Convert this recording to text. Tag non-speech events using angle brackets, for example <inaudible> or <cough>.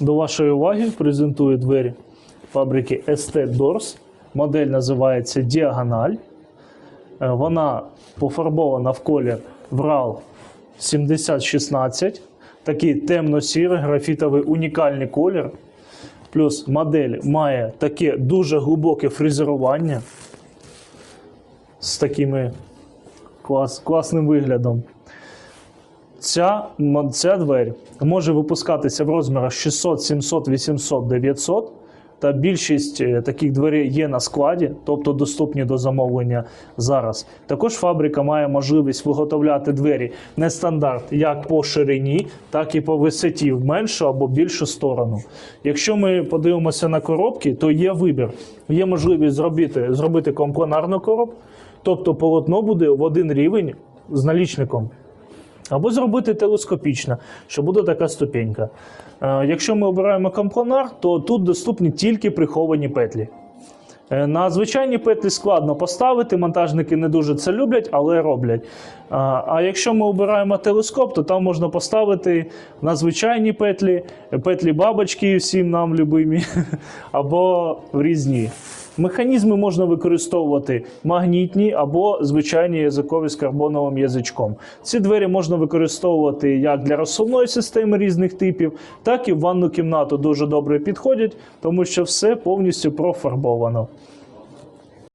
До вашої уваги презентую двері фабрики ST Doors. Модель називається Діагональ. Е, Вона пофарбована в колір VRAL 7016. Такий темно-сірий графітовий унікальний колір. Плюс модель має таке дуже глибоке фрезерування з такими клас, класним виглядом. Ця, ця двері може випускатися в розмірах 600, 700, 800, 900. Та більшість е, таких дверей є на складі, тобто доступні до замовлення зараз. Також фабрика має можливість виготовляти двері не стандарт як по ширині, так і по висоті в меншу або більшу сторону. Якщо ми подивимося на коробки, то є вибір. Є можливість зробити, зробити компланарну коробку, тобто полотно буде в один рівень з налічником. Або зробити телескопічно, що буде така ступенька. Е, Якщо ми обираємо компланар, то тут доступні тільки приховані петлі. Е, На звичайні петлі складно поставити, монтажники не дуже це люблять, але роблять. А а якщо ми обираємо телескоп, то там можна поставити на звичайні петлі, петлі бабочки, всім нам любимі, <laughs> або в різні. Механізми можна використовувати магнітні або звичайні язикові з карбоновим язичком. Ці двері можна використовувати як для розсувної системи різних типів, так і в ванну кімнату дуже добре підходять, тому що все повністю профарбовано.